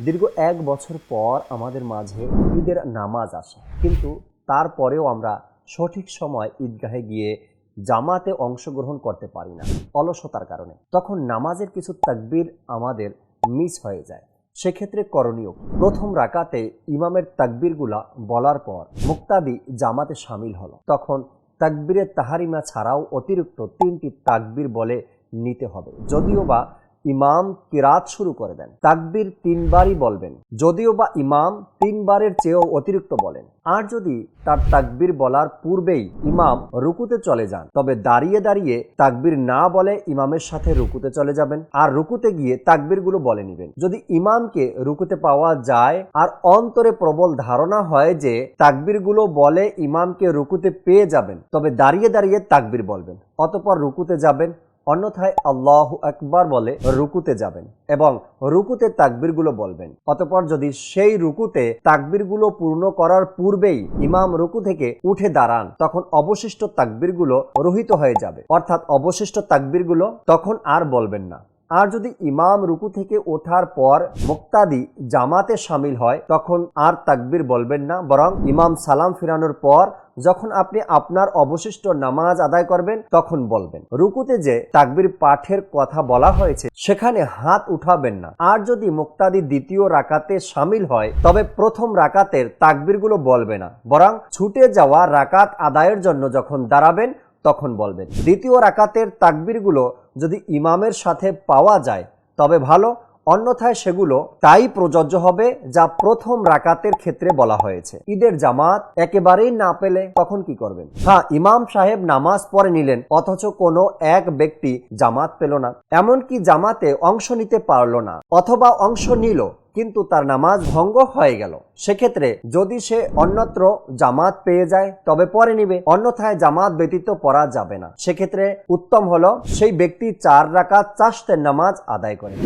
দীর্ঘ এক বছর পর আমাদের মাঝে ঈদের নামাজ আসে। কিন্তু তারপরেও আমরা সঠিক সময় ঈদগাহে গিয়ে জামাতে অংশগ্রহণ করতে পারি না, অলসতার কারণে। তখন নামাজের কিছু তাকবীর আমাদের মিস হয়ে যায়। সেক্ষেত্রে করণীয়, প্রথম রাকাতে ইমামের তাকবীরগুলা বলার পর মুক্তাদি জামাতে সামিল হলো। তখন তাকবীরের তাহারিমা ছাড়াও অতিরিক্ত তিনটি তাকবির বলে নিতে হবে। যদিও বা ইমাম কিরাত শুরু করে দেন। তাকবির তিনবারই বলবেন। যদিও বা ইমাম তিনবারের চেয়েও অতিরিক্ত বলেন। আর যদি তার তাকবির বলার পূর্বেই ইমাম রুকুতে চলে যান, তবে দাঁড়িয়ে দাঁড়িয়ে তাকবির না বলে ইমামের সাথে রুকুতে চলে যাবেন আর রুকুতে গিয়ে তাকবীরগুলো বলে নেবেন। যদি ইমামকে রুকুতে পাওয়া যায় আর অন্তরে প্রবল ধারণা হয় যে তাকবীরগুলো বলে ইমামকে রুকুতে পেয়ে যাবেন, তবে দাঁড়িয়ে দাঁড়িয়ে তাকবির বলবেন। অতপর রুকুতে যাবেন অন্যথায় আল্লাহ আকবার বলে রুকুতে যাবেন এবং রুকুতে তাকবীরগুলো বলবেন। অতপর যদি সেই রুকুতে তাকবীরগুলো পূর্ণ করার পূর্বেই ইমাম রুকু থেকে উঠে দাঁড়ান, তখন অবশিষ্ট তাকবীরগুলো রহিত হয়ে যাবে। অর্থাৎ অবশিষ্ট তাকবীরগুলো তখন আর বলবেন না। আর যদি ইমাম রুকু থেকে ওঠার পর মুক্তাদি জামাতে সামিল হয়, তখন আর তাকবির বলবেন না, বরং ইমাম সালাম ফিরানোর পর যখন আপনি আপনার অবশিষ্ট নামাজ আদায় করবেন, তখন বলবেন। রুকুতে যে তাকবির পাঠের কথা বলা হয়েছে, সেখানে হাত উঠাবেন না। আর যদি মুক্তাদি দ্বিতীয় রাকাতে সামিল হয়, তবে প্রথম রাকাতের তাকবীরগুলো বলবে না, বরং ছুটে যাওয়া রাকাত আদায়ের জন্য যখন দাঁড়াবেন তখন বলবেন। দ্বিতীয় রাকাতের তাকবিরগুলো যদি ইমামের সাথে পাওয়া যায় তবে ভালো। অন্যথায় সেগুলো তাই প্রযোজ্য হবে যা প্রথম রাকাতের ক্ষেত্রে বলা হয়েছে। ঈদের জামাত একেবারেই না পেলে তখন কি করবেন? হ্যাঁ ইমাম সাহেব নামাজ পড়ে নিলেন, অথচ কোনো এক ব্যক্তি জামাত পেল না। এমনকি জামাতে অংশ নিতে পারল না, অথবা অংশ নিল, কিন্তু তার নামাজ ভঙ্গ হয়ে গেল। সেক্ষেত্রে যদি সে অন্যত্র জামাত পেয়ে যায়, তবে পরে নিবে, অন্যথায় জামাত ব্যতীত পড়া যাবে না। সেক্ষেত্রে উত্তম হলো সেই ব্যক্তি চার রাকাত চাষতের নামাজ আদায় করে।